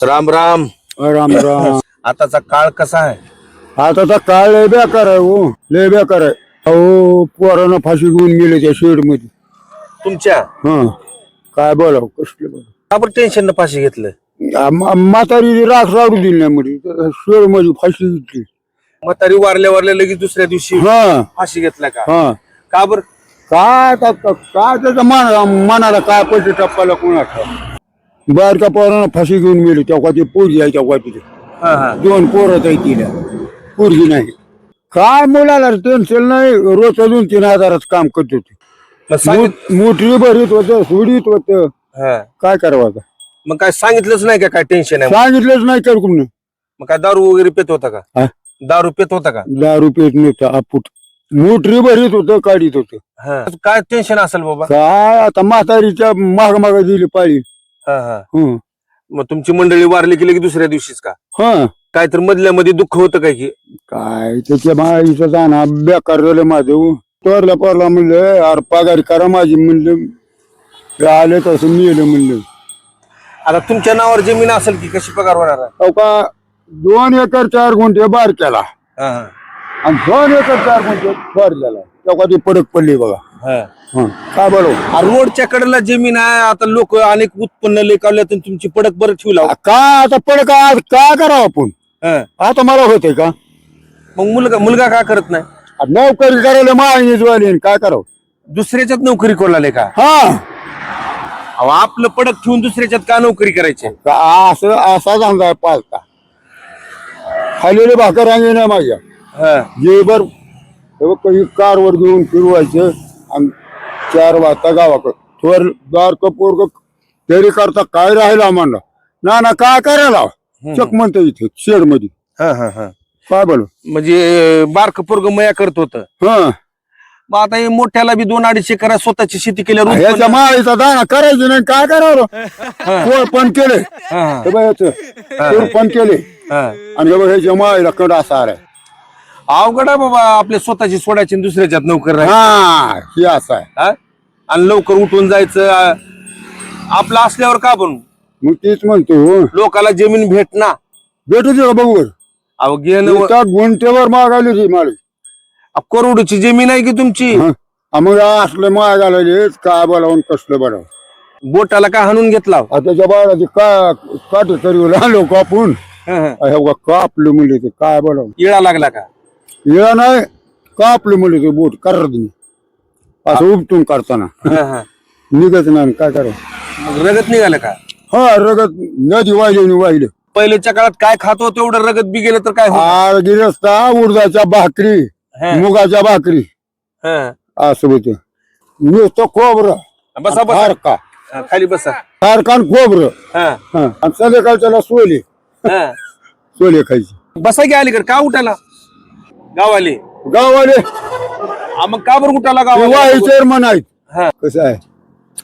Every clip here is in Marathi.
राम राम. राम राम. आताचा काळ कसा आहे? आता तर काय लय बेकार आहे हो. लय बेकार आहे. अहो पोरानं फाशी घेऊन गेले त्या शेडमध्ये तुमच्या? हा. काय बोलाव कसले बोलाव. का बरं टेन्शन न फाशी घेतलं? म्हातारी राख राडू दिली नाही मध्ये शेडमध्ये फाशी घेतली. म्हातारी वारल्या वारल्या लगेच दुसऱ्या दिवशी हा. फाशी घेतला का? हा. का बर? काय काय त्याचं मन मनाला काय पैसे टप्पाला कोणाचा बारक्या पोरानं फाशी घेऊन गेली तेव्हा ती पोरगी आहे तेव्हा तिथे दोन पोरं आहे तिला. पोरगी नाही. काय मुलाला टेन्शन नाही रोज दोन तीन हजाराचं काम करत होते. मग सांगित- मोटरी भरीत होत सोडीत होत. हा. काय करावं आता? मग काय सांगितलंच नाही का काय टेन्शन आहे? सांगितलंच नाही तर कुणी मग काय दारू वगैरे पेत होता का? दारू पेत होता का? दारू पेट नव्हतं आपूट. मोटरी भरीत होत काढीत होत. हा. काय टेन्शन असेल बाबा? काय आता म्हातारीच्या माग माग दिली पाळी. हा, हा. हं. मग तुमची मंडळी वारली की लगेच दुसऱ्या दिवशीच का हं काय तर मधल्या मध्ये दुःख होतं काय की काय त्याच्या माईचं जाणं बेकार झालं माझं तोरला पोरला म्हणलं अरे पगार करा माझी म्हणलं आलं तसं मिळलं म्हणलं आता तुमच्या नावावर जमीन असेल की कशी पगार होणार आहे? अहो का दोन एकर चार गुंठे बार केला हा. आणि दोन एकर चार गुंठे भरलेला तेव्हा ती पडक पडली बघा हा. हं. काय बरोबर रोडच्या कडेला जमीन आहे आता लोक अनेक उत्पन्न तर तुमची पडक बरं ठेवला काय आता पडक आज काय करावं आपण? हा. आता मला होतंय का? मग मुलगा मुलगा का करत नाही? नोकरी करायला वाली काय करावं? दुसऱ्याच्यात नोकरी कोणाला का? हा. आपलं पडक ठेवून दुसऱ्याच्यात का नोकरी करायची? का असं असा धंदा पालता खालेले भाकर रांगे नाही माझ्या. हा. काही कारवर घेऊन फिरवायचं आणि चार वाजता गावाकडं. थोर दार कपूर तरी करता काय राहिला म्हणला ना ना काय करायला चक म्हणतो इथे शेडमध्ये हा, हा, हा. काय बोल? म्हणजे बारक पोरग मया करत होत. हा. मग आता हे मोठ्याला बी दोन अडीचशे करा स्वतःची शेती केल्यावर ह्याच्या माळीचा दाना करायची नाही काय करावं? पण केले. पण केले. आणि बघ ह्याच्या माळीला कड असा आहे. अवघड आहे बाबा आपल्या स्वतःची सोडायची आणि दुसऱ्याच्यात नोकर राहायची. हा हे असं आहे. हा? आणि लवकर उठून जायचं आ, आपलं असल्यावर का बनू? मग तेच म्हणतो. लोकाला जमीन भेटना भेटू दे बघूवर अहो घेणं त्या गुंठेवर मागायली ती माळी. अ, करोडची जमीन आहे की तुमची? हं. आ मग असलं मागायला काय बोलावून कसलं बरं बोटाला का हाणून घेतला? आता त्याच्या बाळाची का काट तरी आलो कापून हे बघा कापलं म्हणले ते काय बोलावं? इळा लागला का? येळा नाही कापलं म्हणले ते बोट करत नाही. असं उपटून करताना हा, हा. निघत नाही काय करावं? मग रगत निघालं का? हा रगत नदी वाहिले वाहिले. पहिल्याच्या काळात काय खातो तेवढं रगत बी गेलं तर काय? आर गिरस्ता उडदाच्या भाकरी हा, मुगाच्या भाकरी. हा. असं होतं नुसतं खोबरं. बसा बसा. हारका हा, खाली बसा. हारकान खोबरं. हा, हा. आणि संध्याकाळच्याला सोले. हा. सोले खायचे. बसा की अलीकडे का उठाला गावाले गाववाले. हा, मग का बरं वाई गावाले चेअरमन आहेत हा, कसं आहे?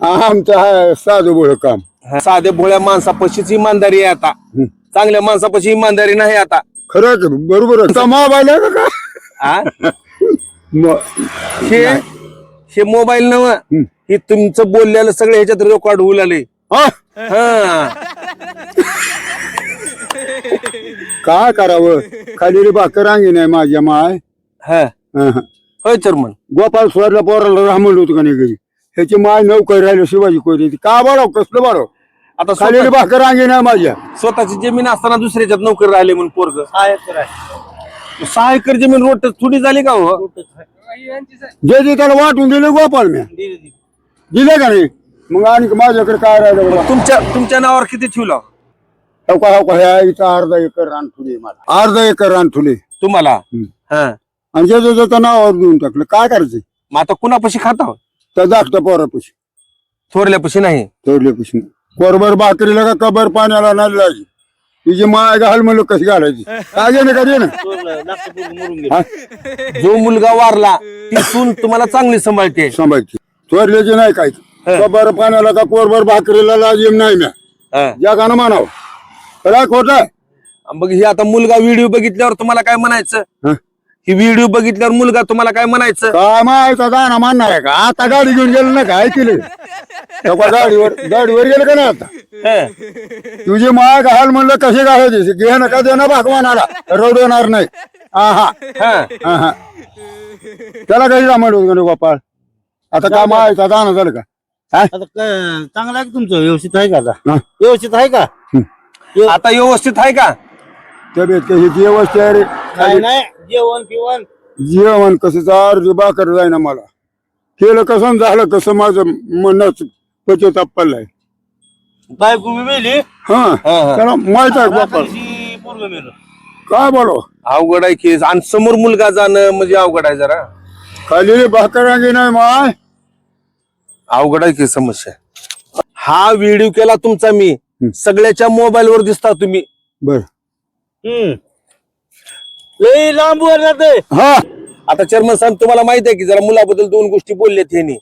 आमचं आहे साधं बोळ काम. हा. साधे भोळ्या माणसापाशीच इमानदारी आहे आता. चांगल्या माणसापाशी इमानदारी नाही आता. खरंच बरोबर आहे. मोबाईल आहे का हा? म- हे हे मोबाईल नव हे तुमचं बोललेलं सगळं ह्याच्यात रेकॉर्ड होऊ लागले. हा? हा. काय करावं? खाली भाकर रांगी नाही माझ्या माय. हा. होय चर्मन गोपाळ स्वरला पोराला रामल होतं का नाही घरी? ह्याची माय नौकर राहिलं शिवाजी कोरी का बरं कसलं बरं? आता खाली स्वतः- भाकर रांगी नाही माझ्या. स्वतःची जमीन असताना दुसऱ्याच्यात नोकरी राहिले म्हणून पोरग. सहा एकर जमीन रोट थोडी झाली का हो? जे जे त्याला वाटून दिले गोपाळ मी दिले का नाही? मग आणि माझ्याकडे काय राहिलं? बाबा तुमच्या तुमच्या नावावर किती ठेवला? हवका हवका ह्या इथं अर्धा एकर रान ठुले मला. अर्धा एकर रान ठुले तुम्हाला हा. आणि जे ज्याचं नावावर देऊन टाकलं. काय करायचं? मग आता कुणापाशी खाता त्या धाकट्या पोरापाशी. थोरल्यापाशी नाही. थोरल्यापाशी कोरभर भाकरीला का कबर पाण्याला नाही लागी तिची माय घाल म्हणलं कशी घालायची? काय घे ना का दे ना हा? जो मुलगा वारला ती सून तुम्हाला चांगली सांभाळते. सांभाळची थोरल्याची नाही काय कबर पाण्याला का कोरभर भाकरीला लाजीम नाही म्या? हा. जगानं म्हणावं. खरं खोट? मग हे आता मुलगा व्हिडिओ बघितल्यावर तुम्हाला काय म्हणायचं? ही? व्हिडिओ बघितल्यावर मुलगा तुम्हाला काय म्हणायचं? काय माहिती गाणं मानणार आहे का? आता गाडी घेऊन गेलं ना काय केलं गाडीवर गाडीवर गेलं का नाही आता. तुझी माय घाल म्हणलं कशी घालायची घे ना का देणं भागवानाला? रडवणार नाही. हा हा. हं. हा हा त्याला काही जमा होत गोपाळ? आता काय माहिती दाना झालं का? चांगलं आहे का तुमचं? व्यवस्थित आहे का आता. व्यवस्थित आहे का? आता व्यवस्थित आहे का? तब्येत कशी? जेवण आहे रे. काय नाही जेवण फिवण जेवण कसं चार बाकर जाईना मला. केलं कसं झालं कसं माझं मनच पचत पडलाय बायको मी मेली? हा. हा. त्याला माहीत आहे गोपाळ रात्रीची पोरगं मेलं? काय बोलो? अवघड आहे की आणि समोर मुलगा जाणं म्हणजे अवघड आहे जरा. खाली भाकरांगी नाही माय. अवघड आहे की समस्या? हा व्हिडिओ केला तुमचा मी. सगळ्याच्या मोबाईल वर दिसता तुम्ही. बर. हम्म. लई लांब वर जाते हा. आता चेअरमन साहेब तुम्हाला माहिती आहे की जरा मुलाबद्दल दोन गोष्टी बोलल्यात ह्यांनी.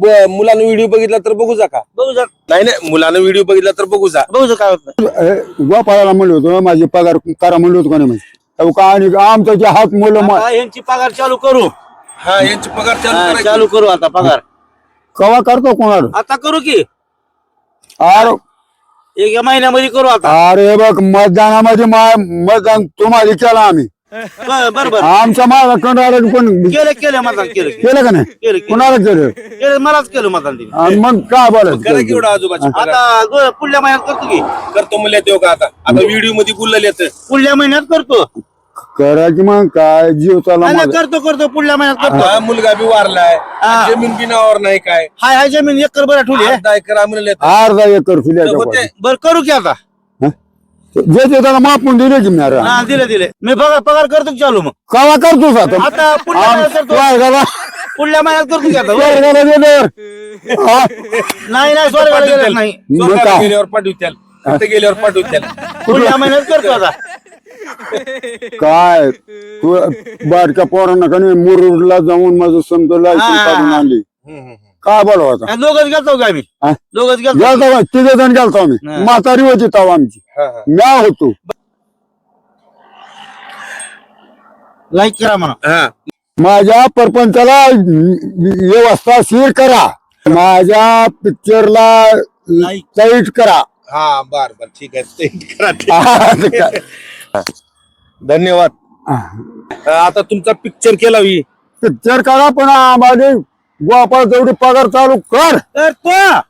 ब- मुलानं व्हिडिओ बघितला तर बघू जा का? बघू जा. नाही नाही मुलानं व्हिडिओ बघितला तर बघू जा. बघू जा काय होत म्हणलं होतं माझी पगार करा म्हणलं होतं का नाही म्हणजे अहो, का आणि आमचं जे हात मुलं मा- आता यांची पगार चालू करू. हा यांची पगार चालू हा, करायची. चालू करू आता पगार. कवा करतो कोणाला? आता करू की. अरे एक महिन्यामध्ये करू आता. अरे बघ मतदानामध्ये मा- मतदान तुम्हाला केलं आम्ही. बर बर बर. आमच्या माझा कंडाळा कोण? केलं केलं मतदान केलं केलं. का नाही? केलं कोणाला केलं? केलं मलाच केलं मतदान तिने. आणि मग काय करा की बोलायचं आजोबाची पगार. आता पुढल्या महिन्यात करतो की. करतो मुल्या देऊ का आता? आता व्हिडिओमध्ये बोललेले येत पुढल्या महिन्यात करतो. करा की मग काय? जीव चाला नाही, नाही, माझा. करतो करतो पुढल्या महिन्यात करतो. हा मुलगा बी वारलाय. हा. जमीन बिनावर नाही काय. हाय हाय जमीन एकर बरं ठेवली आहे. अर्धा एकर म्हणले अर्धा एकर फुल्याच्या होते. पाठी. बर करू की आता. जे ते त्याला मापून दिले की मी अरे हा दिले दिले. मी पगार पगार करतो की चालू मग? कवा करतोस आता? आता पुढल्या महिन्यात करतो. वर्गाला पुढल्या महिन्यात करतो की आता वर्गाला गेल्यावर. हा. नाही नाही गेलं नाही. गेल्यावर पाठवत्याल पुढल्या महिन्यात करतो आता. काय? तू बारक्या पोरांना का नाही मुरुडला जाऊन माझं समजा लायसन काढून हा. आणली. काय बोलावं आता दोघच गेलतो का आम्ही? हा? दोघच गेलतो. गेलतो का? तिघे जण गेलतो आम्ही. म्हातारी होती तवा आमची. हा, हा. म्या होतो. लाईक करा म्हणा. हा. माझ्या परपंचाला व्यवस्था स्थिर करा. माझ्या पिक्चरला. लाइट करा. हा बर बर. ठीक आहे. ते करा, ठीक आहे. धन्यवाद. आता तुमचा पिक्चर केला मी. पिक्चर करा पण आम्हाला गोपाळ तेवढी पगार चालू कर. करतो